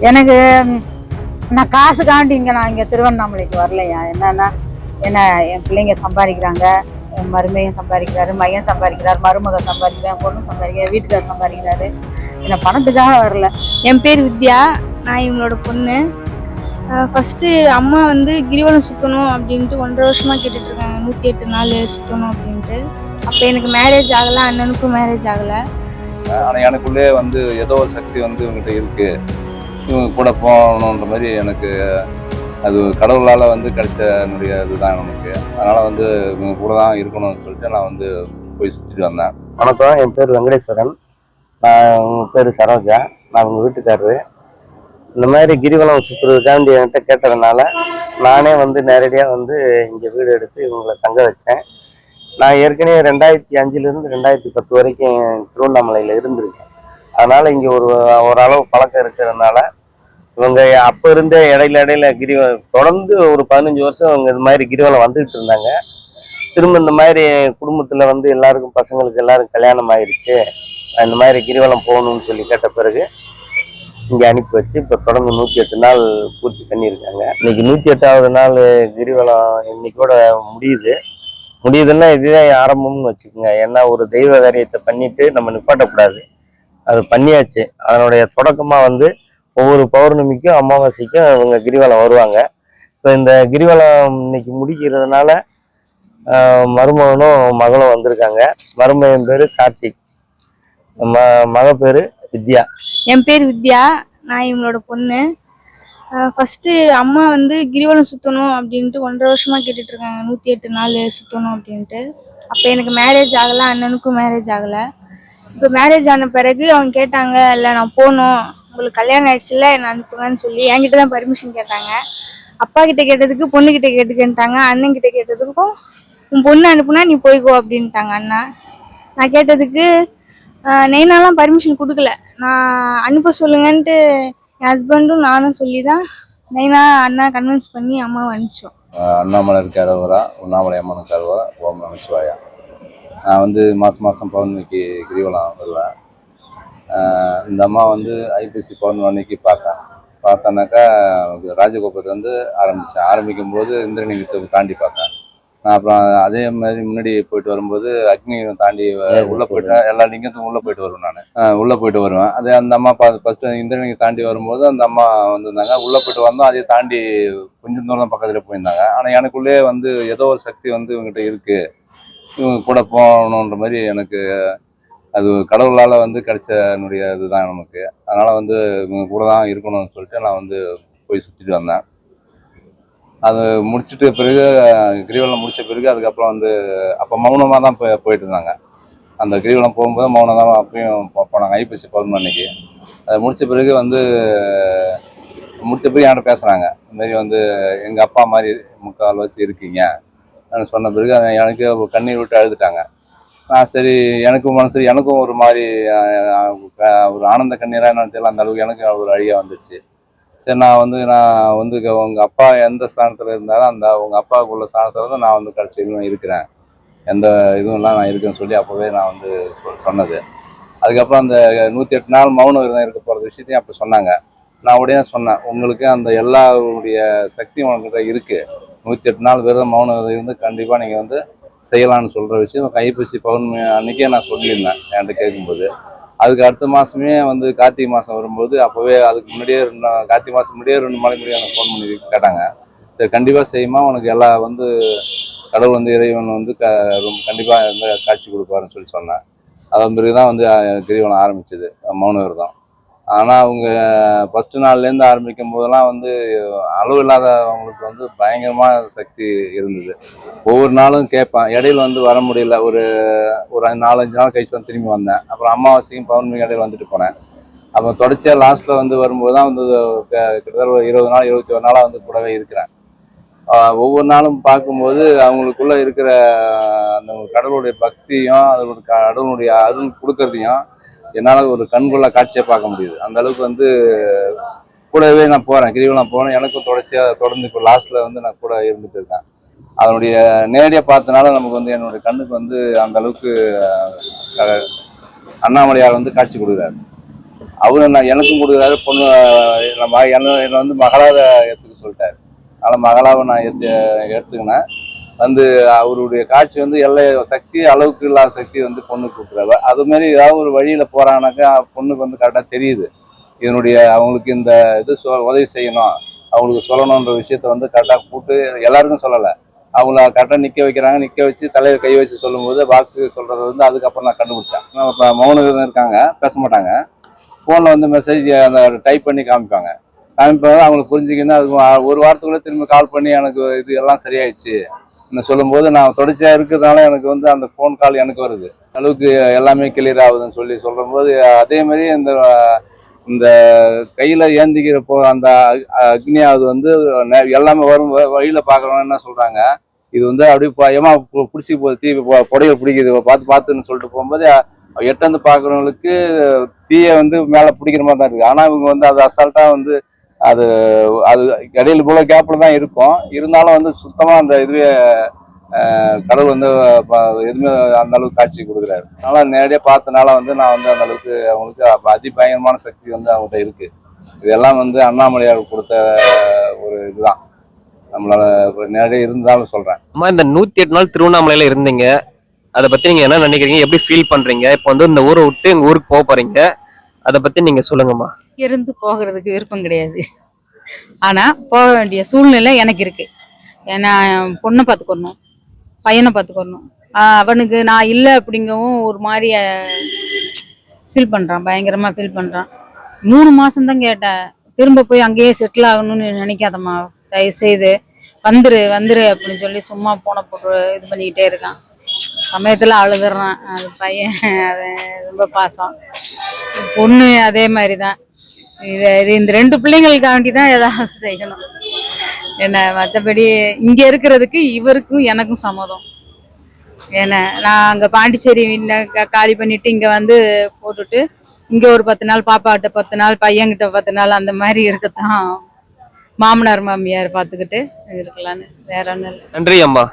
எனக்கு ம், நான் காசுக்காண்டி இங்கே நான் இங்கே திருவண்ணாமலைக்கு வரலையா? என்னன்னா என்ன என் பிள்ளைங்க சம்பாதிக்கிறாங்க என் மருமையும் சம்பாதிக்கிறாரு மையன் சம்பாதிக்கிறார் மருமக சம்பாதிக்கிறார் பொண்ணு சம்பாதிக்கிறார் வீட்டுக்கார் சம்பாதிக்கிறாரு. என்னை பணத்துக்காக வரல. என் பேர் வித்யா நான் இவங்களோட பொண்ணு. ஃபஸ்ட்டு அம்மா வந்து கிரிவலம் சுற்றணும் அப்படின்ட்டு ஒன்றரை வருஷமாக கேட்டுட்ருக்காங்க. நூற்றி எட்டு நாள் சுற்றணும் அப்படின்ட்டு. அப்போ எனக்கு மேரேஜ் ஆகலை அண்ணனுக்கும் மேரேஜ் ஆகலை. ஆனால் எனக்குள்ளே வந்து ஏதோ ஒரு சக்தி வந்து இவங்ககிட்ட இருக்குது இவங்க கூட போகணுன்ற மாதிரி எனக்கு அது கடவுளால் வந்து கிடைச்ச என்னுடைய இதுதான் எனக்கு. அதனால் வந்து இவங்க கூட தான் இருக்கணும்னு சொல்லிட்டு நான் வந்து போய் சுற்றிட்டு வந்தேன். வணக்கம் என் பேர் வெங்கடேஸ்வரன். நான் உங்கள் பேர் சரோஜா. நான் உங்கள் வீட்டுக்காரரு. இந்த மாதிரி கிரிவலம் சுற்றுறதுக்காண்டி என்கிட்ட கேட்டதுனால நானே வந்து நேரடியாக வந்து இங்கே வீடு எடுத்து இவங்களை தங்க வச்சேன். நான் ஏற்கனவே ரெண்டாயிரத்தி அஞ்சுலேருந்து ரெண்டாயிரத்தி பத்து வரைக்கும் திருவண்ணாமலையில் இருந்திருக்கேன். அதனால் இங்கே ஒரு ஓரளவு பழக்கம் இருக்கிறதுனால இவங்க அப்போ இருந்தே இடையில இடையில கிரிவ தொடர்ந்து ஒரு பதினஞ்சு வருஷம் இவங்க இது மாதிரி கிரிவலம் வந்துகிட்டு இருந்தாங்க. திரும்ப இந்த மாதிரி குடும்பத்தில் வந்து எல்லாருக்கும் பசங்களுக்கு எல்லாரும் கல்யாணம் ஆயிடுச்சு இந்த மாதிரி கிரிவலம் போகணும்னு சொல்லி கேட்ட பிறகு இங்கே அனுப்பி வச்சு இப்போ தொடர்ந்து நூற்றி எட்டு நாள் பூர்த்தி பண்ணியிருக்காங்க. இன்னைக்கு நூற்றி எட்டாவது நாள் கிரிவலம் இன்னைக்கோட முடியுது. முடியுதுன்னா இதுவே ஆரம்பம்னு வச்சுக்கோங்க. ஏன்னா ஒரு தெய்வ காரியத்தை பண்ணிட்டு நம்ம நிப்பாட்டக்கூடாது. அது பண்ணியாச்சு. அதனுடைய தொடக்கமாக வந்து ஒவ்வொரு பௌர்ணமிக்கும் அமாவாசைக்கும் இவங்க கிரிவலம் வருவாங்க. இப்போ இந்த கிரிவலம் இன்னைக்கு முடிக்கிறதுனால மருமகனும் மகளும் வந்திருக்காங்க. மருமகன் பேர் கார்த்திக். ம மக பேர் வித்யா. என் பேர் வித்யா. நான் இவங்களோட பொண்ணு. ஃபஸ்ட்டு அம்மா வந்து கிரிவலம் சுற்றணும் அப்படின்ட்டு ஒன்றரை வருஷமாக கேட்டுட்ருக்காங்க நூற்றி எட்டு நாள் சுற்றணும் அப்படின்ட்டு. அப்போ எனக்கு மேரேஜ் ஆகலை அண்ணனுக்கும் மேரேஜ் ஆகலை. இப்போ மேரேஜ் ஆன பிறகு அவங்க கேட்டாங்க இல்லை நான் போகணும். உங்களுக்கு கல்யாணம் ஆயிடுச்சுல என்ன அனுப்புங்கன்னு சொல்லி என்கிட்ட தான் பர்மிஷன் கேட்டாங்க. அப்பா கிட்ட கேட்டதுக்கு பொண்ணு கிட்ட அண்ணன் கிட்ட கேட்டதுக்கும் உன் பொண்ணு அனுப்புனா நீ போய்க்கோ அப்படின்ட்டாங்க அண்ணா. நான் கேட்டதுக்கு நெய்னாலாம் பர்மிஷன் கொடுக்கல. நான் அனுப்ப சொல்லுங்கன்ட்டு என் ஹஸ்பண்டும் நானும் சொல்லி தான் நெய்னா அண்ணா கன்வின்ஸ் பண்ணி அம்மாவை அனுப்பிச்சோம். ஆஹ் அண்ணாமலை உண்ணாமலை அம்மனுக்கு கருவரா ஓம் நமச்சிவாயா. நான் வந்து மாதம் மாதம் பௌர்ணமிக்கு கிரிவலம் வருவேன் இந்த அம்மா வந்து ஐபிசி பௌர்ணமி அன்னைக்கு பார்த்தேன் பார்த்தேன்னாக்கா ராஜகோபுரத்தை வந்து ஆரம்பித்தேன் ஆரம்பிக்கும் போது இந்திரலிங்கத்தை தாண்டி பார்த்தேன் நான் அப்புறம் அதே மாதிரி முன்னாடி போயிட்டு வரும்போது அக்னி தாண்டி உள்ள போயிட்டு. எல்லா லிங்கத்துக்கும் உள்ள போயிட்டு வருவேன் நான். உள்ள போயிட்டு வருவேன். அதே அந்த அம்மா ஃபர்ஸ்ட் இந்திரலிங்கம் தாண்டி வரும்போது அந்த அம்மா வந்திருந்தாங்க. உள்ள போயிட்டு வந்தோம். அதே தாண்டி கொஞ்சம் தூரம் பக்கத்துல போயிருந்தாங்க. ஆனா எனக்குள்ளே வந்து ஏதோ ஒரு சக்தி வந்து இவங்ககிட்ட இருக்கு. இவங்க கூட போகணுன்ற மாதிரி எனக்கு அது கடவுளால் வந்து கிடைச்ச என்னுடைய இதுதான் நமக்கு. அதனால் வந்து இவங்க கூட தான் இருக்கணும்னு சொல்லிட்டு நான் வந்து போய் சுற்றிட்டு வந்தேன். அது முடிச்சுட்டு பிறகு கிரிவலம் முடித்த பிறகு அதுக்கப்புறம் வந்து அப்போ மௌனமாக தான் போய் போயிட்டு இருந்தாங்க அந்த கிரிவலம் போகும்போது மௌனம் தான் அப்பயும் போனாங்க. ஐபிசி பௌர்ணமி அன்னைக்கு. அதை முடித்த பிறகு வந்து முடித்த பிறகு என்கிட்ட பேசுகிறாங்க இந்த வந்து எங்கள் அப்பா மாதிரி முக்கால்வாசி இருக்கீங்க. சொன்ன பிறகு எனக்கு கண்ணீர் விட்டு அழுதுட்டாங்க. சரி எனக்கும் மனசு எனக்கும் ஒரு மாதிரி ஒரு ஆனந்த கண்ணீராக என்னன்னு தெரியல அந்த அளவுக்கு எனக்கு ஒரு அழியாக வந்துச்சு. சரி நான் வந்து நான் வந்து க- அப்பா எந்த ஸ்தானத்தில் இருந்தாலும் அந்த உங்கள் அப்பாவுக்குள்ள ஸ்தானத்தில் தான் நான் வந்து கடைசி இருக்கிறேன். எந்த இதுவும்லாம் நான் இருக்கேன்னு சொல்லி அப்போவே நான் வந்து சொ- சொன்னது. அதுக்கப்புறம் அந்த நூற்றி எட்டு நாள் மௌன விரதம் இருக்க போகிற விஷயத்தையும் அப்போ சொன்னாங்க. நான் உடனே சொன்னேன் உங்களுக்கு அந்த எல்லாருடைய சக்தியும் உங்கள்கிட்ட இருக்குது நூற்றி எட்டு நாள் விரதம் மௌன விரதம் இருந்து கண்டிப்பாக நீங்கள் வந்து செய்யலாம்னு சொல்கிற விஷயம் கைப்பசி பௌர்ணமி அன்னைக்கே நான் சொல்லியிருந்தேன் என்கிட்ட கேட்கும்போது. அதுக்கு அடுத்த மாதமே வந்து கார்த்திகை மாதம் வரும்போது அப்போவே அதுக்கு முன்னாடியே ரெண்டு கார்த்திகை மாதம் முன்னாடியே ரெண்டு நாளைக்கு முன்னாடியே எனக்கு ஃபோன் பண்ணி கேட்டாங்க. சரி கண்டிப்பாக செய்யுமா? உனக்கு எல்லா வந்து கடவுள் வந்து இறைவன் வந்து க ரொம்ப கண்டிப்பாக வந்து காட்சி கொடுப்பாருன்னு சொல்லி சொன்னேன். அதன் பிறகு தான் வந்து கிரிவலம் ஆரம்பிச்சது மௌன விரதம் ஆனால் அவங்க ஃபஸ்ட்டு நாள்லேருந்து ஆரம்பிக்கும் போதெல்லாம் வந்து அளவு இல்லாதவங்களுக்கு வந்து பயங்கரமாக சக்தி இருந்தது. ஒவ்வொரு நாளும் கேட்பேன் இடையில வந்து வர முடியல. ஒரு ஒரு நாலஞ்சு நாள் கழிச்சு தான் திரும்பி வந்தேன். அப்புறம் அமாவாசையும் பௌர்ணமி இடையில வந்துட்டு போனேன். அப்போ தொடர்ச்சியாக லாஸ்ட்டில் வந்து வரும்போது தான் வந்து க- கிட்டத்தட்ட ஒரு இருபது நாள் இருபத்தி ஒரு நாளாக வந்து கூடவே இருக்கிறேன். ஒவ்வொரு நாளும் பார்க்கும்போது அவங்களுக்குள்ளே இருக்கிற அந்த கடவுளுடைய பக்தியும் அதோட கடவுளுடைய அருள் கொடுக்கறதையும் என்னால் ஒரு கண்கொள்ளா காட்சியை பார்க்க முடியுது. அந்த அளவுக்கு வந்து கூடவே நான் போகிறேன் கிரிவலம் போனேன் எனக்கும் தொடர்ச்சியாக தொடர்ந்து இப்போ லாஸ்ட்டில் வந்து நான் கூட இருந்துட்டு இருக்கேன். அதனுடைய நேரடியாக பார்த்தனால நமக்கு வந்து என்னுடைய கண்ணுக்கு வந்து அந்த அளவுக்கு அண்ணாமலையார் வந்து காட்சி கொடுக்குறாரு. அவரு நான் எனக்கும் கொடுக்குறாரு. பொண்ணு நம்ம என்ன என்னை வந்து மகளாக ஏற்றுக்க சொல்லிட்டாரு. அதனால் மகளாவை நான் ஏற்று எடுத்துக்கினேன் வந்து அவருடைய காட்சி வந்து எல்லை சக்தி அளவுக்கு இல்லாத சக்தி வந்து பொண்ணுக்கு கொடுக்குறாரு. அது மாதிரி ஏதாவது ஒரு வழியில் போகிறாங்கனாக்கா பொண்ணுக்கு வந்து கரெக்டாக தெரியுது. இதனுடைய அவங்களுக்கு இந்த இது சொ உதவி செய்யணும். அவங்களுக்கு சொல்லணுன்ற விஷயத்த வந்து கரெக்டாக கூப்பிட்டு எல்லாருக்கும் சொல்லலை. அவங்கள கரெக்டாக நிற்க வைக்கிறாங்க. நிற்க வச்சு தலையை கை வச்சு சொல்லும்போது வாக்கு சொல்கிறது வந்து அதுக்கப்புறம் நான் கண்டுபிடிச்சேன். இப்போ மௌனம் இருக்காங்க. பேச மாட்டாங்க. ஃபோனில் வந்து மெசேஜ் அந்த டைப் பண்ணி காமிப்பாங்க. காமிப்பாங்க அவங்களுக்கு புரிஞ்சுக்கின்னு அது வா- ஒரு வாரத்துக்குள்ளே திரும்ப கால் பண்ணி எனக்கு இது எல்லாம் சரியாயிடுச்சு. சொல்லும்போது நான் தொடர்ச்சியாக இருக்கிறதுனால எனக்கு வந்து அந்த ஃபோன் கால் எனக்கு வருது. அளவுக்கு எல்லாமே கிளியர் ஆகுதுன்னு சொல்லி சொல்லும்போது அதே மாதிரி இந்த இந்த கையில் ஏந்திக்கிறப்போ அந்த அக்- அக்னியாவது வந்து எல்லாமே வரும் வ- வழியில பார்க்குறவங்க என்ன சொல்கிறாங்க இது வந்து அப்படியே ஏமா பிடிச்சி போகுது தீ புடையை பிடிக்குது பார்த்து பார்த்துன்னு சொல்லிட்டு போகும்போது எட்டந்து பார்க்குறவங்களுக்கு தீயை வந்து மேலே பிடிக்கிற மாதிரி தான் இருக்குது. ஆனால் இவங்க வந்து அது அசால்ட்டாக வந்து அது அது இடையில போல கேப்பில் தான் இருக்கும். இருந்தாலும் வந்து சுத்தமாக அந்த இதுவே கடவுள் வந்து ப- எதுவுமே அந்த அளவுக்கு காட்சி கொடுக்குறாரு. அதனால நேரடியாக பார்த்தனால வந்து நான் வந்து அந்த அளவுக்கு அவங்களுக்கு அதிபயங்கரமான சக்தி வந்து அவங்ககிட்ட இருக்கு. இதெல்லாம் வந்து அண்ணாமலையார் கொடுத்த ஒரு இதுதான். நம்மளால நேரடியாக இருந்தாலும் சொல்றேன். அம்மா இந்த நூத்தி எட்டு நாள் திருவண்ணாமலையில இருந்தீங்க. அதை பத்தி நீங்க என்ன நினைக்கிறீங்க? எப்படி ஃபீல் பண்றீங்க? இப்போ வந்து இந்த ஊரை விட்டு எங்க ஊருக்கு போக போறீங்க. அதை பத்தி நீங்க சொல்லுங்கம்மா. இருந்து போகிறதுக்கு விருப்பம் கிடையாது. ஆனா போக வேண்டிய சூழ்நிலை எனக்கு இருக்கு. ஏன்னா பொண்ணை பார்த்துக்கணும். பையனை பார்த்துக்கணும். ஆஹ் அவனுக்கு நான் இல்லை அப்படிங்கவும் ஒரு மாதிரி ஃபீல் பண்றான். பயங்கரமா ஃபீல் பண்றான். மூணு மாதம்தான் கேட்டேன் திரும்ப போய் அங்கேயே செட்டில் ஆகணும்னு நினைக்காதம்மா. தயவு செய்து வந்துரு வந்துரு அப்படின்னு சொல்லி சும்மா போன போட்டு இது பண்ணிக்கிட்டே இருக்கான். சமயத்துல அழுதுறான். அது பையன் அது ரொம்ப பாசம். பொண்ணு அதே மாதிரி தான் இந்த ரெண்டு பிள்ளைங்களுக்காண்டி தான் ஏதாவது செய்யணும். என்ன மற்றபடி இங்க இருக்கிறதுக்கு இவருக்கும் எனக்கும் சம்மதம். ஏன்னா நான் அங்க பாண்டிச்சேரி காலி பண்ணிட்டு இங்க வந்து போட்டுட்டு இங்க ஒரு பத்து நாள் பாப்பாகிட்ட பத்து நாள் பையன்கிட்ட பத்து நாள் அந்த மாதிரி இருக்கத்தான் மாமனார் மாமியார் பார்த்துக்கிட்டு இருக்கலான்னு வேற ஒன்றும் நன்றி அம்மா.